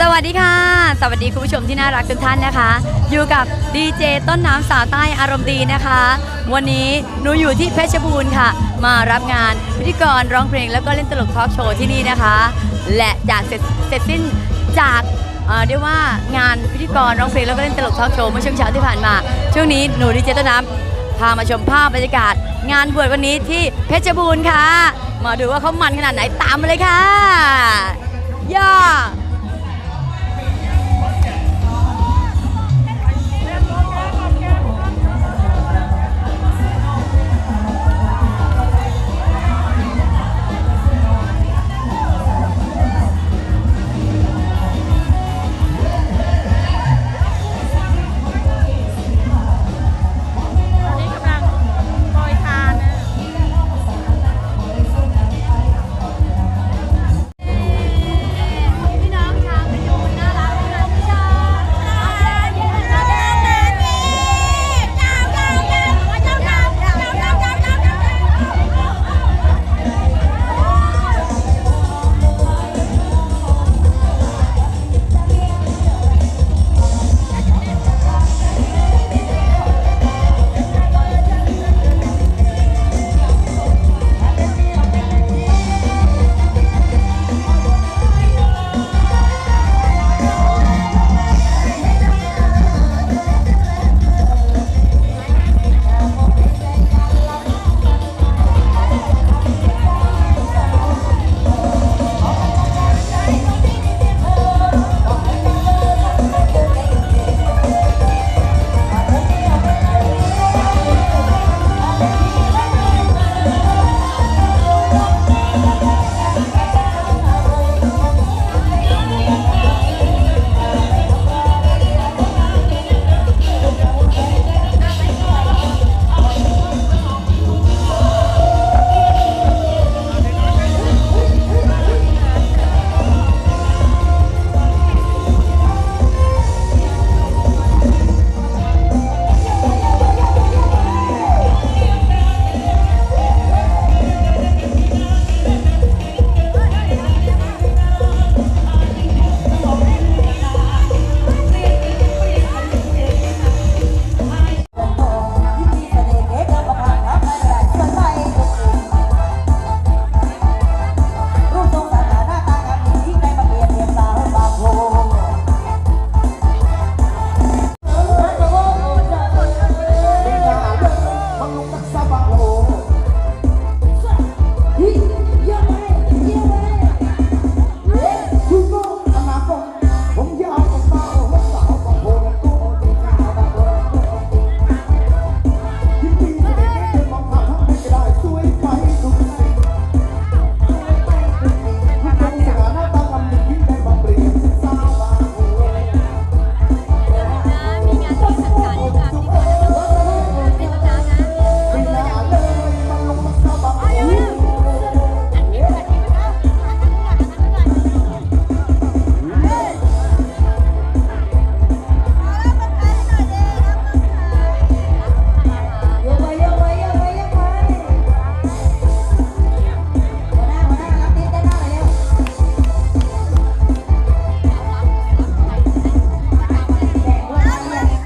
สวัสดีค่ะ สวัสดีคุณผู้ชมที่น่ารักทุกท่านนะคะ อยู่กับดีเจต้นน้ำสาวใต้อารมณ์ดีนะคะ วันนี้หนูอยู่ที่เพชรบูรณ์ค่ะ มารับงานพิธีกรร้องเพลงแล้วก็เล่นตลกทอล์กโชว์ที่นี่นะคะ และจากเสร็จเสร็จสิ้นจากเออเรียกว่างานพิธีกรร้องเพลงแล้วก็เล่นตลกทอล์กโชว์เมื่อช่วงเช้าที่ผ่านมา ช่วงนี้หนูดีเจต้นน้ำพามาชมภาพบรรยากาศ งานบวชวันนี้ที่เพชรบูรณ์ค่ะ มาดูว่าเขามันขนาดไหนตามมาเลยค่ะ